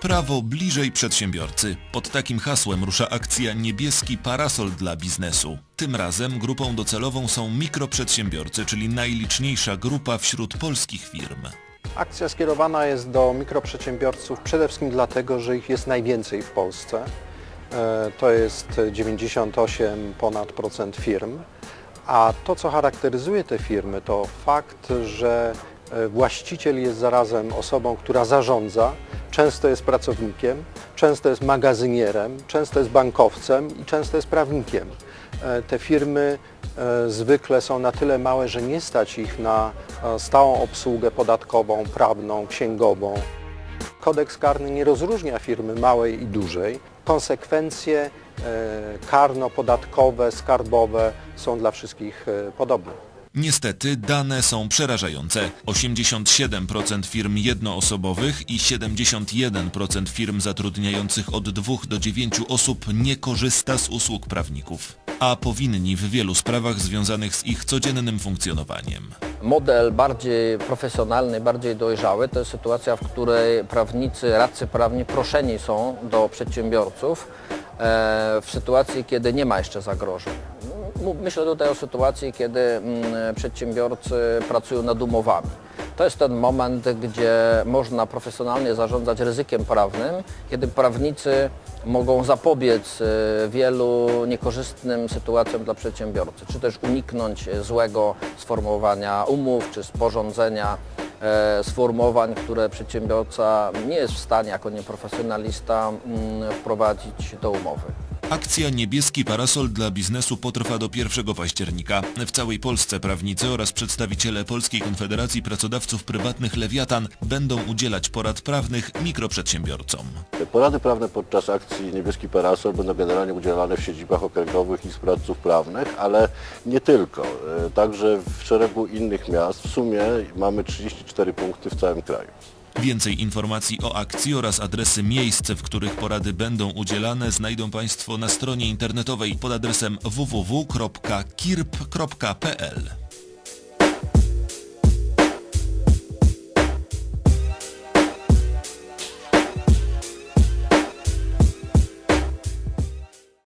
Prawo bliżej przedsiębiorcy. Pod takim hasłem rusza akcja Niebieski Parasol dla biznesu. Tym razem grupą docelową są mikroprzedsiębiorcy, czyli najliczniejsza grupa wśród polskich firm. Akcja skierowana jest do mikroprzedsiębiorców przede wszystkim dlatego, że ich jest najwięcej w Polsce. E, To jest 98 ponad procent firm. A to, co charakteryzuje te firmy, to fakt, że właściciel jest zarazem osobą, która zarządza, często jest pracownikiem, często jest magazynierem, często jest bankowcem i często jest prawnikiem. E, Te firmy e, zwykle są na tyle małe, że nie stać ich na e, stałą obsługę podatkową, prawną, księgową. Kodeks karny nie rozróżnia firmy małej i dużej. Konsekwencje e, karno-podatkowe, skarbowe są dla wszystkich e, podobne. Niestety dane są przerażające. 87% firm jednoosobowych i 71% firm zatrudniających od 2 do 9 osób nie korzysta z usług prawników, a powinni w wielu sprawach związanych z ich codziennym funkcjonowaniem. Model bardziej profesjonalny, bardziej dojrzały to jest sytuacja, w której prawnicy, radcy prawni proszeni są do przedsiębiorców e, w sytuacji, kiedy nie ma jeszcze zagrożeń. Myślę tutaj o sytuacji, kiedy mm, przedsiębiorcy pracują nad umowami. To jest ten moment, gdzie można profesjonalnie zarządzać ryzykiem prawnym, kiedy prawnicy mogą zapobiec e, wielu niekorzystnym sytuacjom dla przedsiębiorcy, czy też uniknąć złego sformułowania umów, czy sporządzenia e, sformułowań, które przedsiębiorca nie jest w stanie jako nieprofesjonalista mm, wprowadzić do umowy. Akcja Niebieski Parasol dla biznesu potrwa do 1 października. W całej Polsce prawnicy oraz przedstawiciele Polskiej Konfederacji Pracodawców Prywatnych Lewiatan będą udzielać porad prawnych mikroprzedsiębiorcom. Porady prawne podczas akcji Niebieski Parasol będą generalnie udzielane w siedzibach okręgowych i sprawców prawnych, ale nie tylko. E, Także w szeregu innych miast. W sumie mamy 34 punkty w całym kraju. Więcej informacji o akcji oraz adresy miejsc, w których porady będą udzielane znajdą Państwo na stronie internetowej pod adresem www.kirp.pl.